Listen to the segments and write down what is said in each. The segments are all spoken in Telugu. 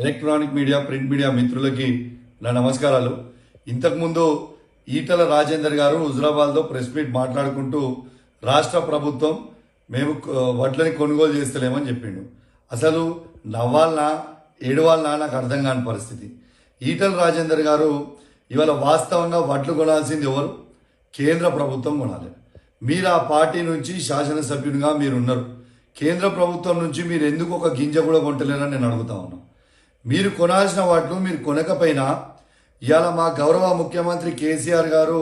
ఎలక్ట్రానిక్ మీడియా ప్రింట్ మీడియా మిత్రులకి నా నమస్కారాలు. ఇంతకుముందు ఈటల రాజేందర్ గారు హుజరాబాద్లో ప్రెస్ మీట్ మాట్లాడుకుంటూ రాష్ట్ర ప్రభుత్వం మేము వడ్లని కొనుగోలు చేస్తలేమని చెప్పిండు. అసలు నవ్వాలనా ఏడవాలనా నాకు అర్థం కాని పరిస్థితి. ఈటల రాజేందర్ గారు ఇవాళ వాస్తవంగా వడ్లు కొనాల్సింది ఎవరు? కేంద్ర ప్రభుత్వం కొనాలి. మీరు ఆ పార్టీ నుంచి శాసనసభ్యునిగా మీరు ఉన్నారు కేంద్ర ప్రభుత్వం నుంచి మీరు ఎందుకు ఒక గింజ కూడా కొంటలేరని నేను అడుగుతా ఉన్నాను మీరు కొనాల్సిన వాటిలో మీరు కొనకపోయినా ఇవాళ మా గౌరవ ముఖ్యమంత్రి కేసీఆర్ గారు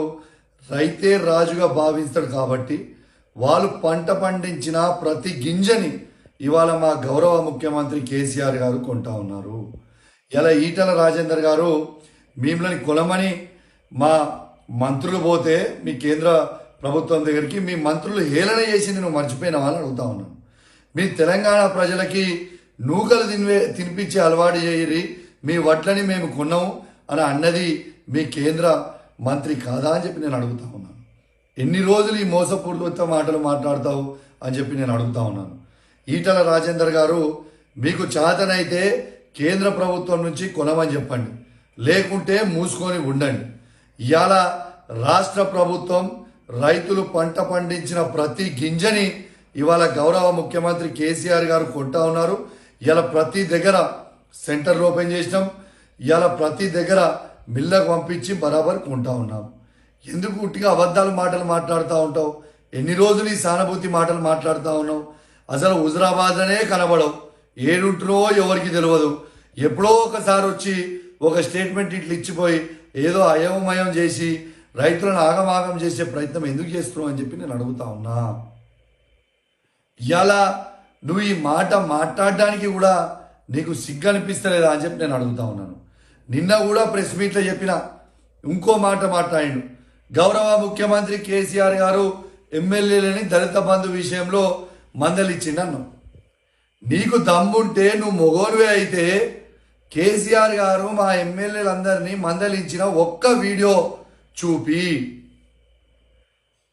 రైతే రాజుగా భావిస్తాడు కాబట్టి వాళ్ళు పంట పండించిన ప్రతి గింజని ఇవాళ మా గౌరవ ముఖ్యమంత్రి కేసీఆర్ గారు కొంటా ఉన్నారు. ఇలా ఈటల రాజేందర్ గారు మిమ్మల్ని కొలమని మా మంత్రులు పోతే మీ కేంద్ర ప్రభుత్వం దగ్గరికి మీ మంత్రులు హేళన చేసింది నేను మర్చిపోయిన వాళ్ళని అడుగుతా ఉన్నాను. మీ తెలంగాణ ప్రజలకి నూకలు తినివే తినిపించే అలవాటు చేయరి. మీ వడ్లని మేము కొన్నాము అని అన్నది మీ కేంద్ర మంత్రి కాదా అని చెప్పి నేను అడుగుతా ఉన్నాను. ఎన్ని రోజులు ఈ మోసపూరిత మాటలు మాట్లాడతావు అని చెప్పి నేను అడుగుతా ఉన్నాను. ఈటల రాజేందర్ గారు మీకు చేతనైతే కేంద్ర ప్రభుత్వం నుంచి కొనమని చెప్పండి. లేకుంటే మూసుకొని ఉండండి. ఇవాళ రాష్ట్ర ప్రభుత్వం రైతులు పంట పండించిన ప్రతి గింజని ఇవాళ గౌరవ ముఖ్యమంత్రి కేసీఆర్ గారు కొంటా ఉన్నారు. ఇలా ప్రతి దగ్గర సెంటర్ ఓపెన్ చేసినాం. ఇవాళ ప్రతి దగ్గర మిల్లకు పంపించి బరాబర్ కొంటా ఉన్నాం. ఎందుకు ఉట్టిగా అబద్ధాలు మాటలు మాట్లాడుతూ ఉంటావు? ఎన్ని రోజులు ఈ సానుభూతి మాటలు మాట్లాడుతూ ఉన్నావు? అసలు హుజరాబాద్లోనే కనబడవు. ఏడుంటునో ఎవరికి తెలియదు ఎప్పుడో ఒకసారి వచ్చి ఒక స్టేట్మెంట్ ఇట్లా ఇచ్చిపోయి ఏదో అయోమయం చేసి రైతులను ఆగమాగం చేసే ప్రయత్నం ఎందుకు చేస్తున్నావు అని చెప్పి నేను అడుగుతా ఉన్నా. ఇలా నువ్వు ఈ మాట మాట్లాడడానికి కూడా నీకు సిగ్గు అనిపిస్తలేదా అని చెప్పి నేను అడుగుతా ఉన్నాను. నిన్న కూడా ప్రెస్ మీట్లో చెప్పిన ఇంకో మాట మాట్లాడిండు. గౌరవ ముఖ్యమంత్రి కేసీఆర్ గారు ఎమ్మెల్యేలని దళిత బంధు విషయంలో మందలిచ్చిండన్నావు నీకు దమ్ముంటే నువ్వు మొగోరువే అయితే కేసీఆర్ గారు మా ఎమ్మెల్యేలందరినీ మందలించిన ఒక్క వీడియో చూపి.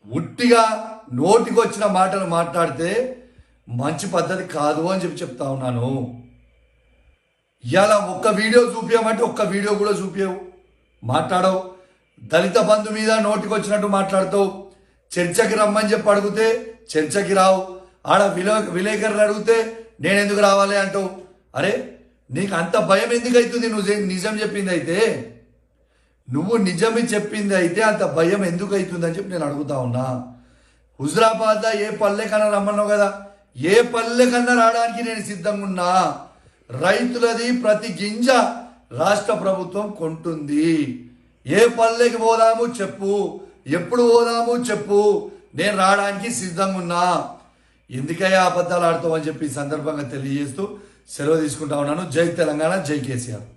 ఉట్టిగా నోటికొచ్చిన మాటలు మాట్లాడితే మంచి పద్ధతి కాదు అని చెప్పి చెప్తా ఉన్నాను. ఇవాళ ఒక్క వీడియో చూపించమంటే ఒక్క వీడియో కూడా చూపించవు మాట్లాడవు. దళిత బంధు మీద నోటికి వచ్చినట్టు మాట్లాడతావు. చర్చకి రమ్మని చెప్పి అడిగితే చర్చకి రావు. ఆడ విలే విలేకరులు అడిగితే నేను ఎందుకు రావాలి అంటావు? అరే నీకు అంత భయం ఎందుకు అవుతుంది? నువ్వు నిజం చెప్పింది అయితే నువ్వు నిజమే చెప్పింది అయితే అంత భయం ఎందుకు అవుతుందని చెప్పి నేను అడుగుతా ఉన్నా. హుజరాబాద్ ఏ పల్లె కన్నా రమ్మన్నావు కదా? ఏ పల్లె కన్నా రావడానికి నేను సిద్ధంగా ఉన్నా రైతులది ప్రతి గింజ రాష్ట్ర ప్రభుత్వం కొంటుంది. ఏ పల్లెకి పోదాము చెప్పు. ఎప్పుడు పోదాము చెప్పు. నేను రావడానికి సిద్ధంగా ఉన్నా ఎందుకయ్యా అబద్ధాలు ఆడుతావు అని చెప్పి సందర్భంగా తెలియజేస్తూ సెలవు తీసుకుంటా ఉన్నాను. జై తెలంగాణ జై కేసీఆర్.